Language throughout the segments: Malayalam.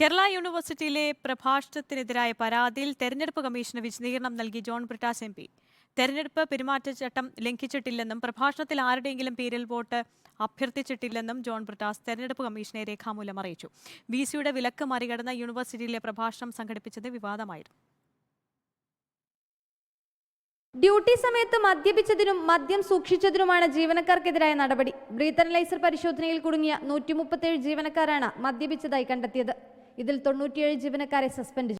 കേരള യൂണിവേഴ്സിറ്റിയിലെ പ്രഭാഷണത്തിനെതിരായ പരാതിയിൽ തെരഞ്ഞെടുപ്പ് കമ്മീഷന് വിശദീകരണം നൽകി ജോൺ ബ്രിട്ടാസ് എം പി. തെരഞ്ഞെടുപ്പ് പെരുമാറ്റച്ചട്ടം ലംഘിച്ചിട്ടില്ലെന്നും പ്രഭാഷണത്തിൽ ആരുടെയെങ്കിലും പേരിൽ വോട്ട് അഭ്യർത്ഥിച്ചിട്ടില്ലെന്നും ജോൺ ബ്രിട്ടാസ് തെരഞ്ഞെടുപ്പ് കമ്മീഷനെ രേഖാമൂലം അറിയിച്ചു. വി സിയുടെ വിലക്ക് മറികടന്ന യൂണിവേഴ്സിറ്റിയിലെ പ്രഭാഷണം സംഘടിപ്പിച്ചത് വിവാദമായിരുന്നു. ഡ്യൂട്ടി സമയത്ത് മദ്യപിച്ചതിനും മദ്യം സൂക്ഷിച്ചതിനുമാണ് ജീവനക്കാർക്കെതിരായ നടപടി. ബ്രീതനലൈസർ പരിശോധനയിൽ കുടുങ്ങിയ നൂറ്റി ജീവനക്കാരാണ് മദ്യപിച്ചതായി കണ്ടെത്തിയത്. ഇതിൽ തൊണ്ണൂറ്റിയേഴ് ജീവനക്കാരെ suspend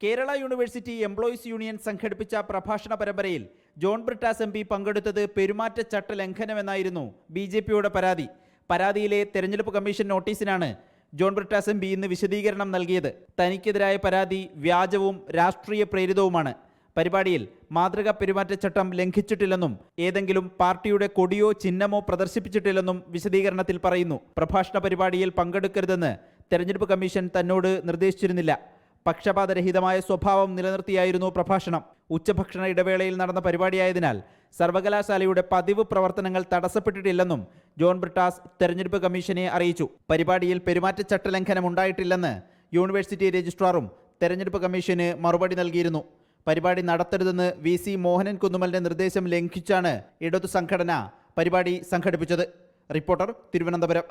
Kerala university employees union സംഘടിപ്പിച്ച പ്രഭാഷണ പരമ്പരയിൽ ജോൺ ബ്രിട്ടാസ് എം പി പങ്കെടുത്തത് പെരുമാറ്റച്ചട്ട ലംഘനമെന്നായിരുന്നു ബി ജെ പിയുടെ പരാതി. പരാതിയിലെ തെരഞ്ഞെടുപ്പ് കമ്മീഷൻ നോട്ടീസിനാണ് ജോൺ ബ്രിട്ടാസ് എം പി ഇന്ന് വിശദീകരണം നൽകിയത്. തനിക്കെതിരായ പരാതി വ്യാജവും രാഷ്ട്രീയ പ്രേരിതവുമാണ്. പരിപാടിയിൽ മാതൃകാ പെരുമാറ്റച്ചട്ടം ലംഘിച്ചിട്ടില്ലെന്നും ഏതെങ്കിലും പാർട്ടിയുടെ കൊടിയോ ചിഹ്നമോ പ്രദർശിപ്പിച്ചിട്ടില്ലെന്നും വിശദീകരണത്തിൽ പറയുന്നു. പ്രഭാഷണ പരിപാടിയിൽ പങ്കെടുക്കരുതെന്ന് തെരഞ്ഞെടുപ്പ് കമ്മീഷൻ തന്നോട് നിർദ്ദേശിച്ചിരുന്നില്ല. പക്ഷപാതരഹിതമായ സ്വഭാവം നിലനിർത്തിയായിരുന്നു പ്രഭാഷണം. ഉച്ചഭക്ഷണ ഇടവേളയിൽ നടന്ന പരിപാടിയായതിനാൽ സർവകലാശാലയുടെ പതിവ് പ്രവർത്തനങ്ങൾ തടസ്സപ്പെട്ടിട്ടില്ലെന്നും ജോൺ ബ്രിട്ടാസ് തെരഞ്ഞെടുപ്പ് കമ്മീഷനെ അറിയിച്ചു. പരിപാടിയിൽ പെരുമാറ്റച്ചട്ട ലംഘനം ഉണ്ടായിട്ടില്ലെന്ന് യൂണിവേഴ്സിറ്റി രജിസ്ട്രാറും തെരഞ്ഞെടുപ്പ് കമ്മീഷന് മറുപടി നൽകിയിരുന്നു. പരിപാടി നടത്തരുതെന്ന് വി സി മോഹനൻ കുന്നുമലിന്റെ നിർദ്ദേശം ലംഘിച്ചാണ് ഇടതു സംഘടന പരിപാടി സംഘടിപ്പിച്ചത്. റിപ്പോർട്ടർ തിരുവനന്തപുരം.